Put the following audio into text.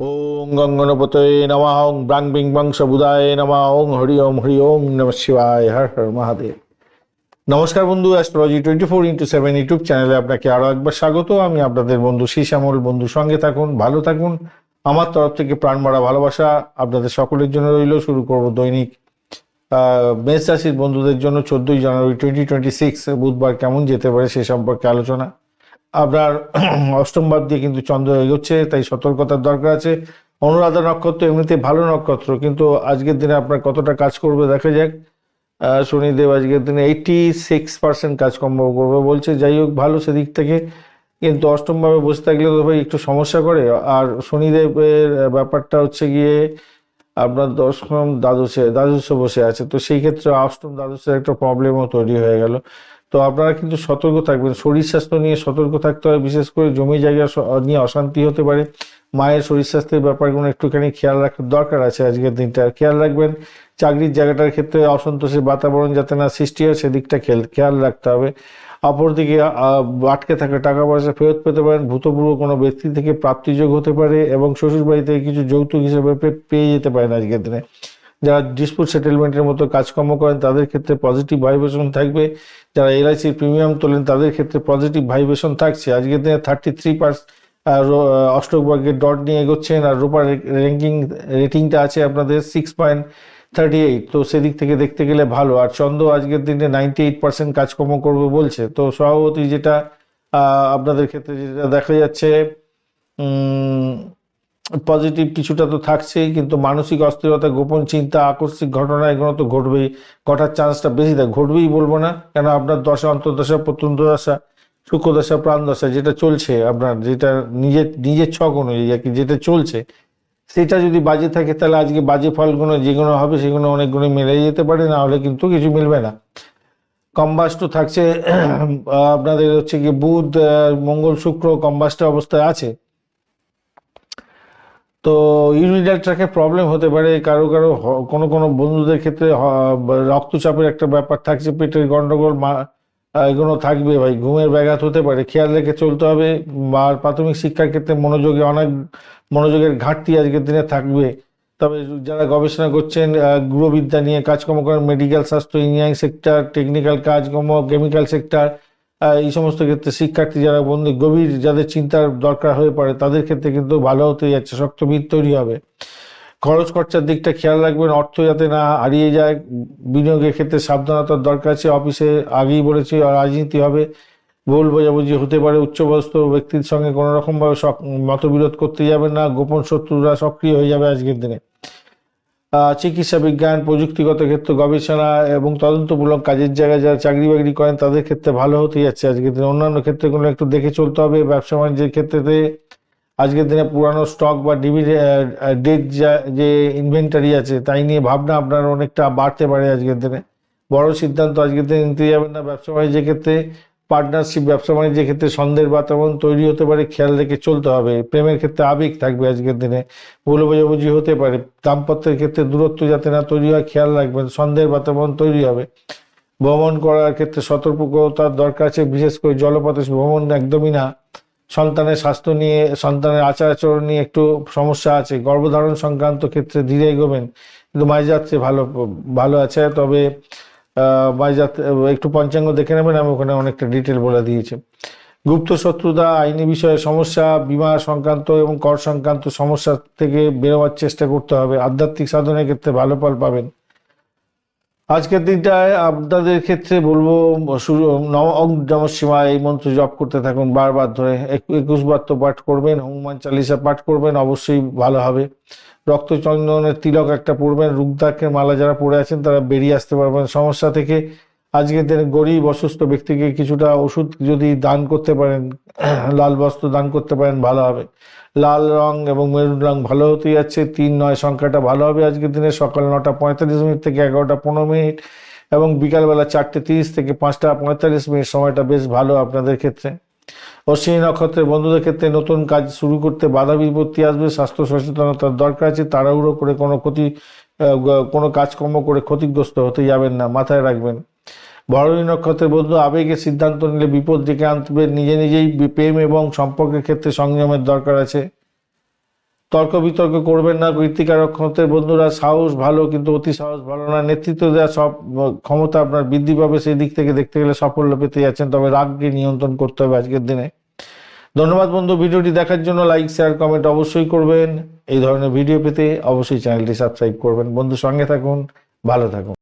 ওং গঙ্গনপতয়ে নমঃ ওং ব্রাং বিং বংশ বুধায় নমঃ ওং হরি ওম হরি ওম নম শিবায় হর হর মহাদেব নমস্কার বন্ধু astrology twenty four into seven YouTube চ্যানেলে আপনাকে আরও একবার স্বাগত। আমি আপনাদের বন্ধু শ্যামল বন্ধু, সঙ্গে থাকুন, ভালো থাকুন। আমার তরফ থেকে প্রাণ মারা ভালোবাসা আপনাদের সকলের জন্য রইল। শুরু করব দৈনিক মেষ রাশির বন্ধুদের জন্য চোদ্দোই জানুয়ারি টোয়েন্টি টোয়েন্টি সিক্স বুধবার কেমন যেতে পারে সে সম্পর্কে আলোচনা। আপনার অষ্টম ভাব দিয়ে কিন্তু চন্দ্র এগোচ্ছে, তাই সতর্কতার দরকার আছে। অনুরাধা নক্ষত্র এমনিতে ভালো নক্ষত্র, কিন্তু আজকের দিনে আপনার কতটা কাজ করবে দেখা যাক। শনিদেব আজকের দিনে এইটি সিক্স পার্সেন্ট কাজকর্ম করবে বলছে। যাই হোক, ভালো সেদিক থেকে। কিন্তু অষ্টমভাবে বসে থাকলে তো ভাই একটু সমস্যা করে। আর শনিদেবের ব্যাপারটা হচ্ছে গিয়ে আপনার দশম দ্বাদশে দ্বাদশে বসে আছে। তো সেই ক্ষেত্রে অষ্টম দ্বাদশের একটা প্রবলেমও তৈরি হয়ে গেল। তো আপনারা কিন্তু সতর্ক থাকবেন। শরীর স্বাস্থ্য নিয়ে সতর্ক থাকতে হয়, বিশেষ করে জমি জায়গা নিয়ে অশান্তি হতে পারে। মায়ের শরীর স্বাস্থ্যের ব্যাপারগুলো একটুখানি খেয়াল রাখার দরকার আছে আজকের দিনটা। খেয়াল রাখবেন, চাকরির জায়গাটার ক্ষেত্রে অসন্তোষের বাতাবরণ যাতে না সৃষ্টি হয়, সেদিকটা খেয়াল রাখতে হবে। অপরদিকে আটকে থাকা টাকা পয়সা ফেরত পেতে পারেন। ভূতপূর্ব কোনো ব্যক্তি থেকে প্রাপ্তিযোগ হতে পারে এবং শ্বশুর বাড়ি থেকে কিছু যৌতুক হিসেবে পেয়ে যেতে পারেন আজকের দিনে। যারা ডিসপুট সেটেলমেন্টের মতো কাজকর্ম করেন, তাদের ক্ষেত্রে পজিটিভ ভাইব্রেশন থাকবে। যারা এলআইসির প্রিমিয়াম তোলেন, তাদের ক্ষেত্রে পজিটিভ ভাইব্রেশন থাকছে। আজকের দিনে থার্টি থ্রি পার্স অষ্টক ভাগ্যের ডট নিয়ে এগোচ্ছেন, আর রূপার র্যাঙ্কিং রেটিংটা আছে আপনাদের সিক্স পয়েন্ট থার্টি এইট তো সেদিক থেকে দেখতে গেলে ভালো। আর চন্দ্র আজকের দিনে নাইনটি এইট পার্সেন্ট কাজকর্ম করবে বলছে। তো স্বভাবতই যেটা আপনাদের ক্ষেত্রে যেটা দেখা যাচ্ছে পজিটিভ কিছুটা তো থাকছেই, কিন্তু মানসিক অস্থিরতা, গোপন চিন্তা, আকস্মিক ঘটনা এগুলো তো ঘটবেই। ঘটার চান্সটা বেশি থাকে ঘটবেই বলব না। কেন আপনার দশা, অন্তর্দশা প্রত্যন্ত দশা সূক্ষ্মদশা, প্রাণদশা, যেটা চলছে, আপনার যেটা নিজের নিজের ছক অনুযায়ী আর কি, যেটা চলছে, সেটা যদি বাজে থাকে, তাহলে আজকে বাজে ফলগুলো যেগুলো হবে, সেগুলো অনেকগুলো মিলে যেতে পারে, না হলে কিন্তু কিছু মিলবে না। কম্বাস্ট থাকছে আপনাদের হচ্ছে কি বুধ মঙ্গল, শুক্র কম্বাস্ট অবস্থায় আছে। তো ইউরিনাল ট্র্যাকে প্রবলেম হতে পারে, কারও কারও কোনো কোনো বন্ধুদের ক্ষেত্রে রক্তচাপের একটা ব্যাপার থাকছে, পেটের গন্ডগোল, মা- এগুলো থাকবে ভাই, ঘুমের ব্যাঘাত হতে পারে, খেয়াল রেখে চলতে হবে, আর প্রাথমিক শিক্ষার ক্ষেত্রে মনোযোগে অনেক, মনোযোগের ঘাটতি আজকের দিনে থাকবে। তবে যারা গবেষণা করছেন গৃহবিদ্যা নিয়ে কাজকর্ম করেন মেডিকেল স্বাস্থ্য ইঞ্জিনিয়ারিং সেক্টর টেকনিক্যাল কাজকর্ম কেমিক্যাল সেক্টর এই সমস্ত ক্ষেত্রে শিক্ষার্থী যারা বন্ধু, গভীর যাদের চিন্তার দরকার হয়ে পড়ে, তাদের ক্ষেত্রে কিন্তু ভালো হতে যাচ্ছে, শক্ত তৈরি হবে। খরচ খরচার দিকটা খেয়াল রাখবেন, অর্থ যাতে না হারিয়ে যায়, বিনিয়োগের ক্ষেত্রে সাবধানতার দরকার আছে, অফিসে আগেই বলেছি রাজনীতি হবে, ভুল বোঝাবুঝি হতে পারে, উচ্চপদস্থ ব্যক্তির সঙ্গে কোনো রকমভাবে সক- মতবিরোধ করতে যাবেন না, গোপন শত্রুরা সক্রিয় হয়ে যাবে আজকের দিনে। চিকিৎসা বিজ্ঞান, প্রযুক্তিগত ক্ষেত্রে, গবেষণা এবং তদন্তমূলক কাজের জায়গায় যারা চাকরি বাকরি করেন, তাদের ক্ষেত্রে ভালো হতে যাচ্ছে। আজকের দিনে অন্যান্য ক্ষেত্রেগুলো একটু দেখে চলতে হবে। ব্যবসা বাণিজ্যের ক্ষেত্রে আজকের দিনে পুরানো স্টক বা ডিবি ডেট যা যে ইনভেন্টারি আছে, তাই নিয়ে ভাবনা আপনার অনেকটা বাড়তে পারে আজকের দিনে। বড় সিদ্ধান্ত আজকের দিনে নিতে যাবেন না ব্যবসা বাণিজ্যের ক্ষেত্রে। পার্টনারশিপ, ব্যবসা বাণিজ্যের ক্ষেত্রে সন্দেহের বাতাবরণ তৈরি হতে পারে, খেয়াল রেখে চলতে হবে। প্রেমের ক্ষেত্রে আবেগ থাকবে আজকের দিনে। ভুল বোঝাবুঝি হতে পারে। দাম্পত্যের ক্ষেত্রে দূরত্ব যাতে না তৈরি হয়, খেয়াল রাখবেন, সন্দেহের বাতাবরণ তৈরি হবে। ভ্রমণ করার ক্ষেত্রে সতর্কতার দরকার আছে, বিশেষ করে জলপথে ভ্রমণ একদমই না। সন্তানের স্বাস্থ্য নিয়ে, সন্তানের আচার আচরণ নিয়ে একটু সমস্যা আছে। গর্ভধারণ সংক্রান্ত ক্ষেত্রে ধীরে এগোবেন। কিন্তু মাঝযাত্রে ভালো ভালো আছে। তবে আহ, যাতে একটু পঞ্চাঙ্গ দেখে নেবেন আমি ওখানে অনেকটা ডিটেল বলে দিয়েছি। গুপ্ত শত্রুতা আইনি বিষয়ে সমস্যা বিমা সংক্রান্ত এবং কর সংক্রান্ত সমস্যা থেকে বেরোবার চেষ্টা করতে হবে। আধ্যাত্মিক সাধনের ক্ষেত্রে ভালো ফল পাবেন। আজকের দিনটায় আপনাদের ক্ষেত্রে বলব সূর্য- নম অং এই মন্ত্র জপ করতে থাকুন বারবার ধরে। এক- একুশ বার তো পাঠ করবেন, হনুমান চালিসা পাঠ করবেন, অবশ্যই ভালো হবে। রক্তচন্দনের তিলক একটা পড়বেন রুগদাকের মালা যারা পরে আছেন তারা বেরিয়ে আসতে পারবেন। সমস্যা থেকে আজকের দিনে গরিব, অসুস্থ ব্যক্তিকে কিছুটা ওষুধ যদি দান করতে পারেন, লাল বস্ত্র দান করতে পারেন, ভালো হবে। লাল রং এবং মেরুন রং ভালো হতে যাচ্ছে। তিন নয় সংখ্যাটা ভালো হবে আজকের দিনে। সকাল নটা পঁয়তাল্লিশ মিনিট থেকে এগারোটা পনেরো মিনিট এবং বিকালবেলা চারটে তিরিশ থেকে পাঁচটা পঁয়তাল্লিশ মিনিট সময়টা বেশ ভালো আপনাদের ক্ষেত্রে। অশ্বিনী নক্ষত্রের বন্ধুদের ক্ষেত্রে নতুন কাজ শুরু করতে বাধা বিপত্তি আসবে, স্বাস্থ্য সচেতনতার দরকার আছে, তাড়াহুড়ো করে কোনো ক্ষতি কোনো কাজকর্ম করে ক্ষতিগ্রস্ত হতে যাবেন না, মাথায় রাখবেন। ভরণী নক্ষত্রের বন্ধু আবেগে সিদ্ধান্ত নিলে বিপদ ডেকে আনবে। নিজে নিজেই প্রেম এবং সম্পর্কের ক্ষেত্রে সংযমের দরকার আছে। তর্ক বিতর্ক করবেন না। কীর্তিকারক হতে বন্ধুরা, সাহস ভালো, কিন্তু অতি সাহস ভালো না। নেতৃত্ব দেওয়া সব ক্ষমতা আপনার বৃদ্ধি পাবে। সেই দিক থেকে দেখতে গেলে সাফল্য পেতে যাচ্ছেন। তবে রাগকে নিয়ন্ত্রণ করতে হবে আজকের দিনে। ধন্যবাদ বন্ধু। ভিডিওটি দেখার জন্য লাইক শেয়ার কমেন্ট অবশ্যই করবেন। এই ধরনের ভিডিও পেতে অবশ্যই চ্যানেলটি সাবস্ক্রাইব করবেন। বন্ধু সঙ্গে থাকুন, ভালো থাকুন।